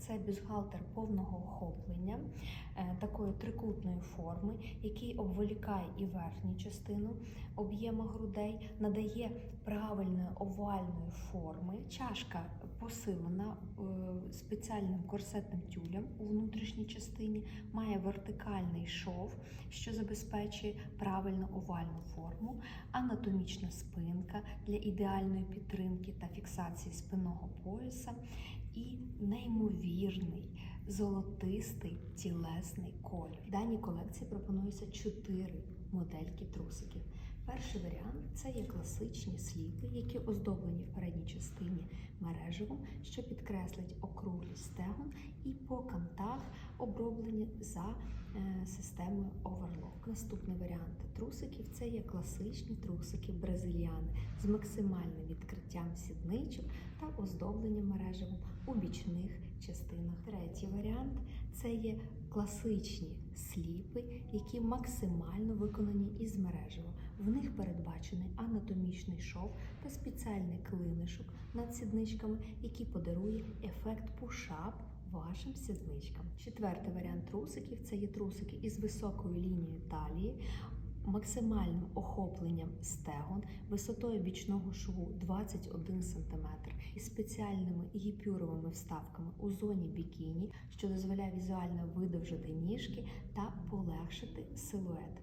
це бюстгальтер повного охоплення, е, такої трикутної форми, який обволікає і верхню частину об'єму грудей, надає правильної овальної форми. Чашка посилена е, спеціальним корсетним тюлем у внутрішній частині, має вертикальний шов, що забезпечує правильну овальну форму, анатомічна спинка для ідеальної підтримки та фіксації спинного пояса і неймовірний золотистий тілесний колір. В даній колекції пропонується чотири модельки трусиків. Перший варіант це є класичні сліпи, які оздоблені в передній частині мережевом, що підкреслить округлість стегон, і по кантах оброблені за е, системою оверлок. Наступний варіант трусиків це є класичні трусики бразильяни з максимальним відкриттям сідничок та оздобленням мережевим у бічних частинах. Третій варіант це є класичні сліпи, які максимально виконані із мережево. В них передбачений анатомічний шов та спеціальний клинишок над сідничками, який подарує ефект пушап вашим сідничкам. Четвертий варіант трусиків це є трусики із високою лінією талії. Максимальним охопленням стегон, висотою бічного шву 21 см і спеціальними гіпюровими вставками у зоні бікіні, що дозволяє візуально видовжити ніжки та полегшити силует.